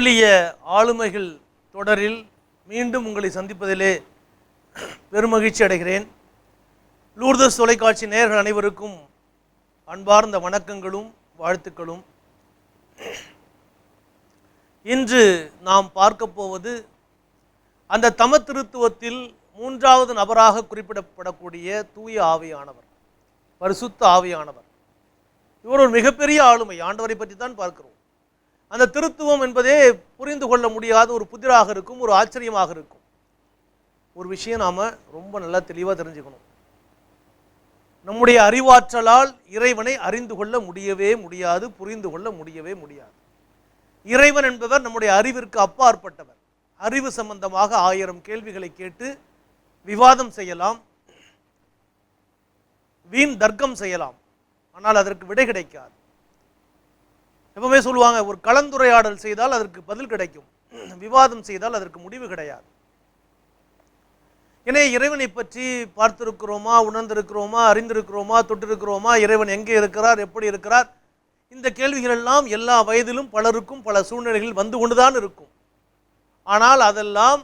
விவிலிய ஆளுமைகள் தொடரில் மீண்டும் உங்களை சந்திப்பதிலே பெருமகிழ்ச்சி அடைகிறேன். லூர்தஸ் தொலைக்காட்சி நேயர்கள் அனைவருக்கும் அன்பார்ந்த வணக்கங்களும் வாழ்த்துக்களும். இன்று நாம் பார்க்க போவது அந்த தமத்திருத்துவத்தில் மூன்றாவது நபராக குறிப்பிடப்படக்கூடிய தூய ஆவியானவர் பரிசுத்த ஆவியானவர். இவர் ஒரு மிகப்பெரிய ஆளுமை ஆண்டவரை பற்றி தான் பார்க்கிறோம். அந்த திருத்துவம் என்பதே புரிந்து கொள்ள முடியாத ஒரு புதிராக இருக்கும் ஒரு ஆச்சரியமாக இருக்கும். ஒரு விஷயம் நாம் ரொம்ப நல்லா தெளிவாக தெரிஞ்சுக்கணும். நம்முடைய அறிவாற்றலால் இறைவனை அறிந்து கொள்ள முடியவே முடியாது புரிந்து கொள்ள முடியவே முடியாது. இறைவன் என்பவர் நம்முடைய அறிவிற்கு அப்பாற்பட்டவர். அறிவு சம்பந்தமாக ஆயிரம் கேள்விகளை கேட்டு விவாதம் செய்யலாம். வீண் தர்க்கம் செய்யலாம். ஆனால் அதற்கு விடை கிடைக்காது. எப்பவுமே சொல்லுவாங்க ஒரு கலந்துரையாடல் செய்தால் அதற்கு பதில் கிடைக்கும். விவாதம் செய்தால் அதற்கு முடிவு கிடையாது. எனவே இறைவனை பற்றி பார்த்திருக்கிறோமா உணர்ந்திருக்கிறோமா அறிந்திருக்கிறோமா தொட்டிருக்கிறோமா இறைவன் எங்கே இருக்கிறார் எப்படி இருக்கிறார்? இந்த கேள்விகள் எல்லாம் எல்லா வயதிலும் பலருக்கும் பல சூழ்நிலைகள் வந்து கொண்டுதான் இருக்கும். ஆனால் அதெல்லாம்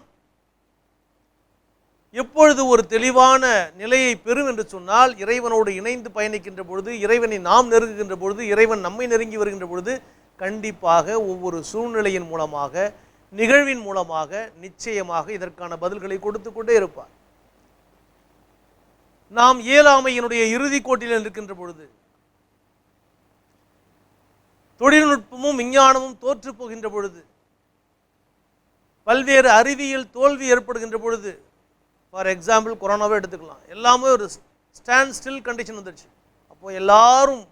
எப்பொழுது ஒரு தெளிவான நிலையை பெறும் என்று சொன்னால் இறைவனோடு இணைந்து பயணிக்கின்ற பொழுது இறைவனை நாம் நெருங்குகின்ற பொழுது இறைவன் நம்மை நெருங்கி வருகின்ற பொழுது கண்டிப்பாக ஒவ்வொரு சூழ்நிலையின் மூலமாக நிகழ்வின் மூலமாக நிச்சயமாக இதற்கான பதில்களை கொடுத்து கொண்டே இருப்பார். நாம் இயலாமையினுடைய இறுதி கோட்டில் இருக்கின்ற பொழுது தொழில்நுட்பமும் விஞ்ஞானமும் தோற்று போகின்ற பொழுது பல்வேறு அறிவியல் தோல்வி ஏற்படுகின்ற பொழுது ஃபார் எக்ஸாம்பிள் கொரோனாவே எடுத்துக்கலாம். எல்லாமே ஒரு ஸ்டாண்ட் ஸ்டில் கண்டிஷன் வந்துடுச்சு அப்போ எல்லாரும்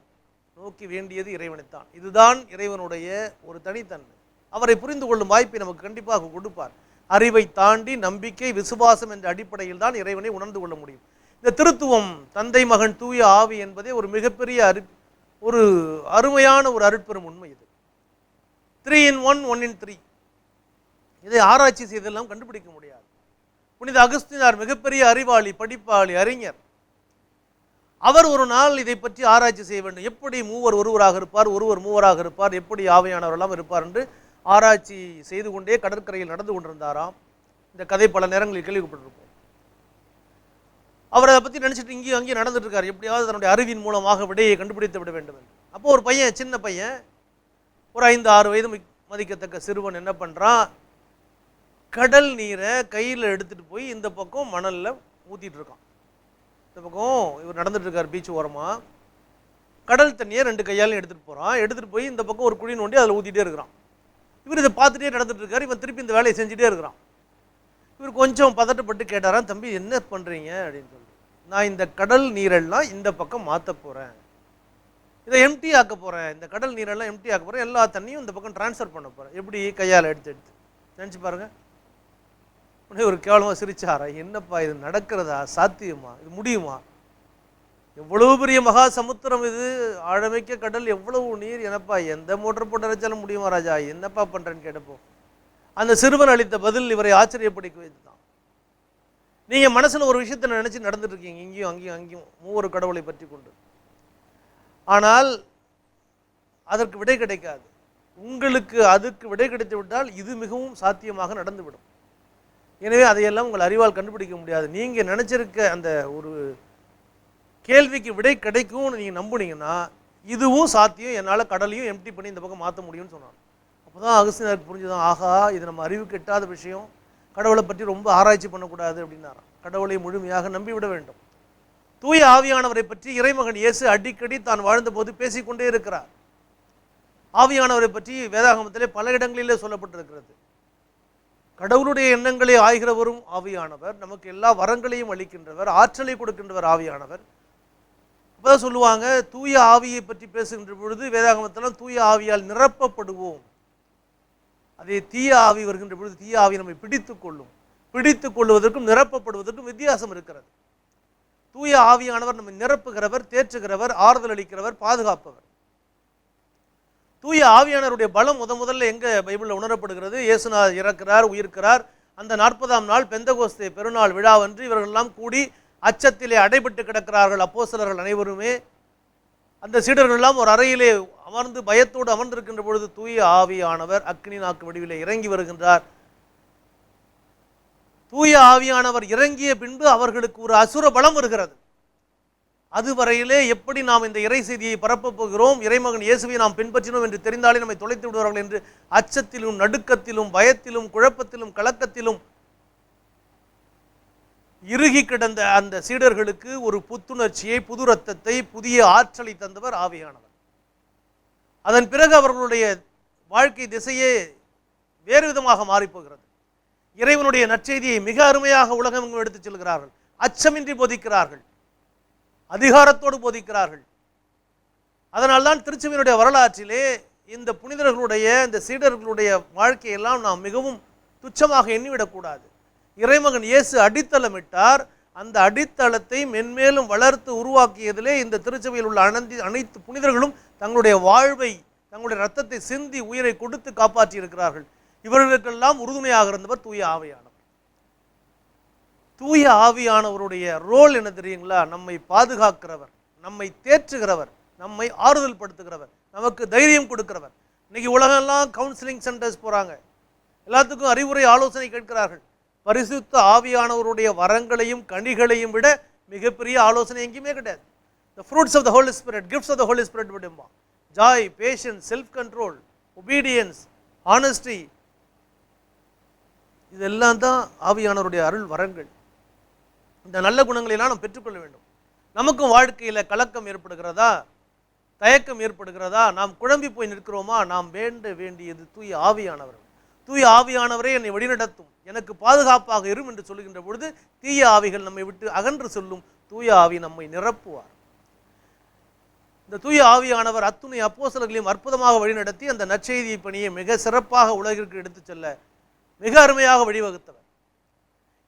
நோக்கி வேண்டியது இறைவனைத்தான் இதுதான் இறைவனுடைய ஒரு தனித்தன்மை. அவரை புரிந்து கொள்ளும் வாய்ப்பை நமக்கு கண்டிப்பாக கொடுப்பார். அறிவை தாண்டி நம்பிக்கை விசுவாசம் என்ற அடிப்படையில் தான் இறைவனை உணர்ந்து கொள்ள முடியும். இந்த திருத்துவம் தந்தை மகன் தூய ஆவி என்பதே ஒரு மிகப்பெரிய அரு ஒரு அருமையான ஒரு அருட்பெரும் உண்மை இது. Three in one one in three இதை ஆராய்ச்சி செய்தெல்லாம் கண்டுபிடிக்க முடியாது. புனித அகஸ்தினார் மிகப்பெரிய அறிவாளி படிப்பாளி அறிஞர். அவர் ஒரு நாள் இதை பற்றி ஆராய்ச்சி செய்ய வேண்டும். எப்படி மூவர் ஒருவராக இருப்பார் ஒருவர் மூவராக இருப்பார் எப்படி ஆவையானவரெல்லாம் இருப்பார் என்று ஆராய்ச்சி செய்து கொண்டே கடற்கரையில் நடந்து கொண்டிருந்தாராம். இந்த கதை பல நேரங்களில் கேள்விப்பட்டிருப்போம். அவர் அதை பற்றி நினச்சிட்டு இங்கேயும் அங்கேயும் நடந்துட்டு இருக்கார். எப்படியாவது தன்னுடைய அறிவின் மூலமாக விடையை கண்டுபிடித்து விட வேண்டும் என்று. அப்போ ஒரு பையன் சின்ன பையன் ஒரு ஐந்து ஆறு வயது மதிக்கத்தக்க சிறுவன் என்ன பண்ணுறான் கடல் நீரை கையில் எடுத்துகிட்டு போய் இந்த பக்கம் மணலில் ஊற்றிட்டு இருக்கான். இந்த பக்கம் இவர் நடந்துட்டுருக்கார் பீச் ஓரமாக கடல் தண்ணியை ரெண்டு கையாலையும் எடுத்துகிட்டு போகிறான் எடுத்துகிட்டு போய் இந்த பக்கம் ஒரு குழி நோண்டி அதில் ஊற்றிட்டே இருக்கிறான். இவர் இதை பார்த்துட்டே நடந்துட்டு இருக்கார். இவன் திருப்பி இந்த வேலையை செஞ்சுட்டே இருக்கிறான். இவர் கொஞ்சம் பதட்டப்பட்டு கேட்டாராம் தம்பி என்ன பண்ணுறீங்க அப்படின்னு சொல்லி நான் இந்த கடல் நீரெல்லாம் இந்த பக்கம் மாற்ற போகிறேன் இதை எம்டி ஆக்க போகிறேன் இந்த கடல் நீரெல்லாம் எம்டி ஆக்க போகிறேன் எல்லா தண்ணியும் இந்த பக்கம் ட்ரான்ஸ்ஃபர் பண்ண போகிறேன் எப்படி கையால் எடுத்து எடுத்து. நினச்சி பாருங்கள் உடனே ஒரு கேவலமாக சிரிச்சாரா? என்னப்பா இது நடக்கிறதா? சாத்தியமா? இது முடியுமா? எவ்வளவு பெரிய மகா சமுத்திரம் இது. ஆழமைக்க கடல். எவ்வளவு நீர். என்னப்பா எந்த மோட்டர் போட்டு அரைச்சாலும் முடியுமா ராஜா? என்னப்பா பண்ணுறேன்னு கேட்டப்போ அந்த சிறுவன் அளித்த பதில் இவரை ஆச்சரியப்படுத்தி வைத்துதான் நீங்கள் மனசுல ஒரு விஷயத்தை நினைச்சு நடந்துட்டு இருக்கீங்க இங்கேயும் அங்கேயும் அங்கேயும் மூவொரு கடவுளை பற்றி கொண்டு. ஆனால் அதற்கு விடை கிடைக்காது. உங்களுக்கு அதுக்கு விடை கிடைத்து விட்டால் இது மிகவும் சாத்தியமாக நடந்துவிடும். எனவே அதையெல்லாம் உங்கள் அறிவால் கண்டுபிடிக்க முடியாது. நீங்கள் நினச்சிருக்க அந்த ஒரு கேள்விக்கு விடை கிடைக்கும்னு நீங்கள் நம்புனீங்கன்னா இதுவும் சாத்தியம். என்னால் கடலையும் எம்டி பண்ணி இந்த பக்கம் மாற்ற முடியும்னு சொன்னாங்க. அப்போ தான் அகஸ்தினருக்கு புரிஞ்சுதான் ஆகா இது நம்ம அறிவுக்கு எட்டாத விஷயம். கடவுளை பற்றி ரொம்ப ஆராய்ச்சி பண்ணக்கூடாது அப்படின்னாராம் கடவுளை முழுமையாக நம்பிவிட வேண்டும். தூய ஆவியானவரை பற்றி இறைமகன் இயேசு அடிக்கடி தான் வாழ்ந்தபோது பேசிக்கொண்டே இருக்கிறார். ஆவியானவரை பற்றி வேதாகமத்திலே பல இடங்களிலே சொல்லப்பட்டிருக்கிறது. கடவுளுடைய எண்ணங்களை ஆய்கிறவரும் ஆவியானவர். நமக்கு எல்லா வரங்களையும் அளிக்கின்றவர் ஆற்றலை கொடுக்கின்றவர் ஆவியானவர். இப்போதான் சொல்லுவாங்க தூய ஆவியை பற்றி பேசுகின்ற பொழுது வேதாகமத்தெல்லாம் தூய ஆவியால் நிரப்பப்படுவோம். அதே தீய ஆவி வருகின்ற பொழுது தீய ஆவி நம்மை பிடித்து கொள்ளும். பிடித்து கொள்வதற்கும் நிரப்பப்படுவதற்கும் வித்தியாசம் இருக்கிறது. தூய ஆவியானவர் நம்மை நிரப்புகிறவர் தேற்றுகிறவர் ஆறுதல் அளிக்கிறவர் பாதுகாப்பவர். தூய ஆவியானவருடைய பலம் முத முதல்ல எங்கே பைபிளில் உணரப்படுகிறது? இயேசுநாத் இறக்கிறார் உயிர்க்கிறார். அந்த நாற்பதாம் நாள் பெந்தகோஸ்தே பெருநாள் விழாவன்று இவர்கள் எல்லாம் கூடி அச்சத்திலே அடைபட்டு கிடக்கிறார்கள் அப்போஸ்தலர்கள் அனைவருமே. அந்த சீடர்கள் எல்லாம் ஒரு அறையிலே அமர்ந்து பயத்தோடு அமர்ந்திருக்கின்ற பொழுது தூய ஆவியானவர் அக்னி நாக்கு வடிவிலே இறங்கி வருகின்றார். தூய ஆவியானவர் இறங்கிய பின்பு அவர்களுக்கு ஒரு அசுர பலம் வருகிறது. அதுவரையிலே எப்படி நாம் இந்த இறை செய்தியை பரப்பப் போகிறோம் இறைமகன் இயேசுவை நாம் பின்பற்றினோம் என்று தெரிந்தாலே நம்மை தொலைத்து விடுவார்கள் என்று அச்சத்திலும் நடுக்கத்திலும் பயத்திலும் குழப்பத்திலும் கலக்கத்திலும் இறுகி கிடந்த அந்த சீடர்களுக்கு ஒரு புத்துணர்ச்சியை புது ரத்தத்தை புதிய ஆற்றலை தந்தவர் ஆவியானவர். அதன் பிறகு அவர்களுடைய வாழ்க்கை திசையே வேறு விதமாக மாறிப்போகிறது. இறைவனுடைய நற்செய்தியை மிக அருமையாக உலகமெங்கும் எடுத்துச் செல்கிறார்கள். அச்சமின்றி போதிக்கிறார்கள். அதிகாரத்தோடு போதிக்கிறார்கள். அதனால்தான் திருச்சபையினுடைய வரலாற்றிலே இந்த புனிதர்களுடைய இந்த சீடர்களுடைய வாழ்க்கையெல்லாம் நாம் மிகவும் துச்சமாக எண்ணிவிடக்கூடாது. இறைமகன் இயேசு அடித்தளமிட்டார். அந்த அடித்தளத்தை மென்மேலும் வளர்த்து உருவாக்கியதிலே இந்த திருச்சபையில் உள்ள அனந்தி அனைத்து புனிதர்களும் தங்களுடைய வாழ்வை தங்களுடைய ரத்தத்தை சிந்தி உயிரை கொடுத்து காப்பாற்றி இருக்கிறார்கள் இவர்களுக்கெல்லாம் உறுதுணையாக இருந்தவர் தூய ஆவையானவர். தூய ஆவியானவருடைய ரோல் என்ன தெரியுங்களா? நம்மை பாதுகாக்கிறவர் நம்மை தேற்றுகிறவர் நம்மை ஆறுதல் படுத்துகிறவர் நமக்கு தைரியம் கொடுக்கிறவர். இன்னைக்கு உலகெல்லாம் கவுன்சிலிங் சென்டர்ஸ் போகிறாங்க எல்லாத்துக்கும் அறிவுரை ஆலோசனை கேட்கிறார்கள். பரிசுத்த ஆவியானவருடைய வரங்களையும் கனிகளையும் விட மிகப்பெரிய ஆலோசனை எங்கேயுமே கிடையாது. The fruits of the holy spirit gifts of the holy spirit விடுமா joy patience self control obedience honesty இதெல்லாம் தான் ஆவியானவருடைய அருள் வரங்கள். இந்த நல்ல குணங்களை எல்லாம் நாம் பெற்றுக்கொள்ள வேண்டும். நமக்கும் வாழ்க்கையில் கலக்கம் ஏற்படுகிறதா? தயக்கம் ஏற்படுகிறதா? நாம் குழம்பி போய் நிற்கிறோமா? நாம் வேண்ட வேண்டியது தூய ஆவியானவர். தூய ஆவியானவரே என்னை வழிநடத்தும். எனக்கு பாதுகாப்பாக இரும் என்று சொல்லுகின்ற பொழுது தீய ஆவிகள் நம்மை விட்டு அகன்று செல்லும். தூய ஆவி நம்மை நிரப்புவார். இந்த தூய ஆவியானவர் அத்துணை அப்போசலர்களையும் அற்புதமாக வழிநடத்தி அந்த நற்செய்தி பணியை மிக சிறப்பாக உலகிற்கு எடுத்துச் செல்ல மிக அருமையாக வழிவகுத்தவர்.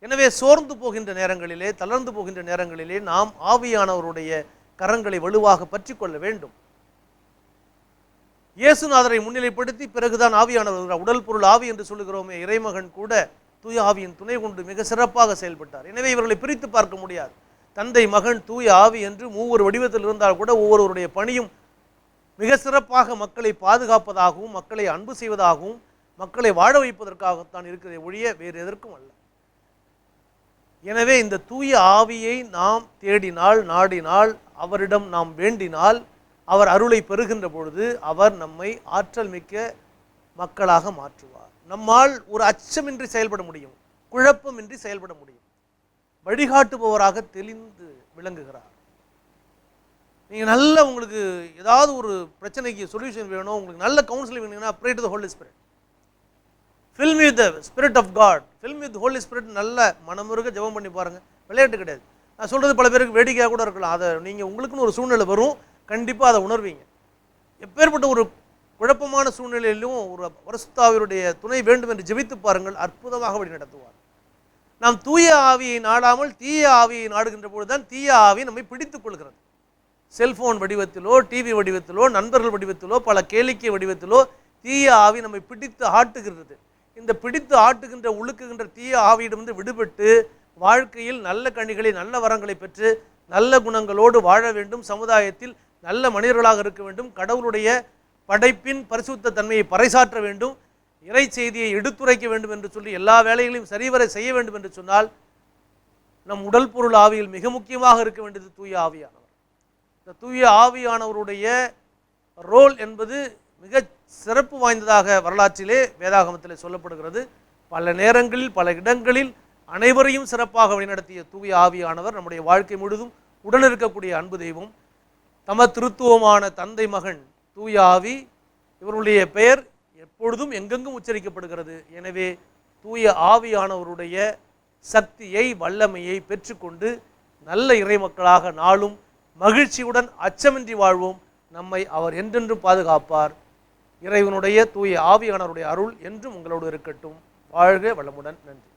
எனவே சோர்ந்து போகின்ற நேரங்களிலே தளர்ந்து போகின்ற நேரங்களிலே நாம் ஆவியானவருடைய கரங்களை வலுவாக பற்றி கொள்ள வேண்டும். இயேசுநாதரை முன்னிலைப்படுத்தி பிறகுதான் ஆவியானவர் உடல் பொருள் ஆவி என்று சொல்லுகிறோமே இறைமகன் கூட தூய ஆவியின் துணை கொண்டு மிக சிறப்பாக செயல்பட்டார். எனவே இவர்களை பிரித்து பார்க்க முடியாது. தந்தை மகன் தூய ஆவி என்று மூவர் வடிவத்தில் இருந்தால் கூட ஒவ்வொருவருடைய பணியும் மிக சிறப்பாக மக்களை பாதுகாப்பதாகவும் மக்களை அன்பு செய்வதாகவும் மக்களை வாழ வைப்பதற்காகத்தான் இருக்கிறதை ஒழிய வேறு எதற்கும் அல்ல. எனவே இந்த தூய ஆவியை நாம் தேடினால் நாடினால் அவரிடம் நாம் வேண்டினால் அவர் அருளை பெறுகின்ற பொழுது அவர் நம்மை ஆற்றல் மிக்க மக்களாக மாற்றுவார். நம்மால் ஒரு அச்சமின்றி செயல்பட முடியும் குழப்பமின்றி செயல்பட முடியும். வழிகாட்டுபவராக தெளிந்து விளங்குகிறார். நீங்கள் நல்ல உங்களுக்கு ஏதாவது ஒரு பிரச்சனைக்கு சொல்யூஷன் வேணும் உங்களுக்கு நல்ல கவுன்சிலிங் வேணும்னா pray to the whole spirit fill with the spirit of God fill with holy spirit நல்ல மனமுருக ஜெபம் பண்ணி பாருங்கள் விளையாட்டு கிடையாது. நான் சொல்கிறது பல பேருக்கு வேடிக்கையாக கூட இருக்கலாம். அதை நீங்கள் உங்களுக்குன்னு ஒரு சூழ்நிலை வரும். கண்டிப்பாக அதை உணர்வீங்க. எப்பேற்பட்ட ஒரு குழப்பமான சூழ்நிலையிலும் ஒரு வருஸ்தாவினுடைய துணை வேண்டும் என்று ஜெபித்து பாருங்கள். அற்புதமாக வழி நடத்துவார். நாம் தூய ஆவியை நாடாமல் தீய ஆவியை நாடுகின்ற பொழுதுதான் தீய ஆவி நம்மை பிடித்துக் கொள்கிறது. செல்ஃபோன் வடிவத்திலோ டிவி வடிவத்திலோ நண்பர்கள் வடிவத்திலோ பல கேளிக்கை வடிவத்திலோ தீய ஆவி நம்மை பிடித்து ஆட்டுகிறது. இந்த பிடித்து ஆட்டுகின்ற உழுக்குகின்ற தீய ஆவியிடமிருந்து விடுபட்டு வாழ்க்கையில் நல்ல கனிகளை நல்ல வரங்களை பெற்று நல்ல குணங்களோடு வாழ வேண்டும். சமுதாயத்தில் நல்ல மனிதர்களாக இருக்க வேண்டும். கடவுளுடைய படைப்பின் பரிசுத்த தன்மையை பறைசாற்ற வேண்டும். இறை செய்தியை எடுத்துரைக்க வேண்டும் என்று சொல்லி எல்லா வேலைகளையும் சரிவர செய்ய வேண்டும் என்று சொன்னால் நம் உடல் பொருள் ஆவியில் மிக முக்கியமாக இருக்க வேண்டியது தூய ஆவியானவர். இந்த தூய ஆவியானவருடைய ரோல் என்பது மிக சிறப்பு வாய்ந்ததாக வரலாற்றிலே வேதாகமத்தில் சொல்லப்படுகிறது. பல நேரங்களில் பல இடங்களில் அனைவரையும் சிறப்பாக வழிநடத்திய தூய ஆவியானவர் நம்முடைய வாழ்க்கை முழுதும் உடன் இருக்கக்கூடிய அன்பு தெய்வம். தம திருத்துவமான தந்தை மகன் தூய ஆவி இவருடைய பெயர் எப்பொழுதும் எங்கெங்கும் உச்சரிக்கப்படுகிறது. எனவே தூய ஆவியானவருடைய சக்தியை வல்லமையை பெற்றுக்கொண்டு நல்ல இறைமக்களாக நாளும் மகிழ்ச்சியுடன் அச்சமின்றி வாழ்வோம். நம்மை அவர் என்றென்றும் பாதுகாப்பார். இறைவனுடைய தூய ஆவியானவருடைய அருள் என்றும் உங்களோடு இருக்கட்டும். வாழ்க வளமுடன். நன்றி.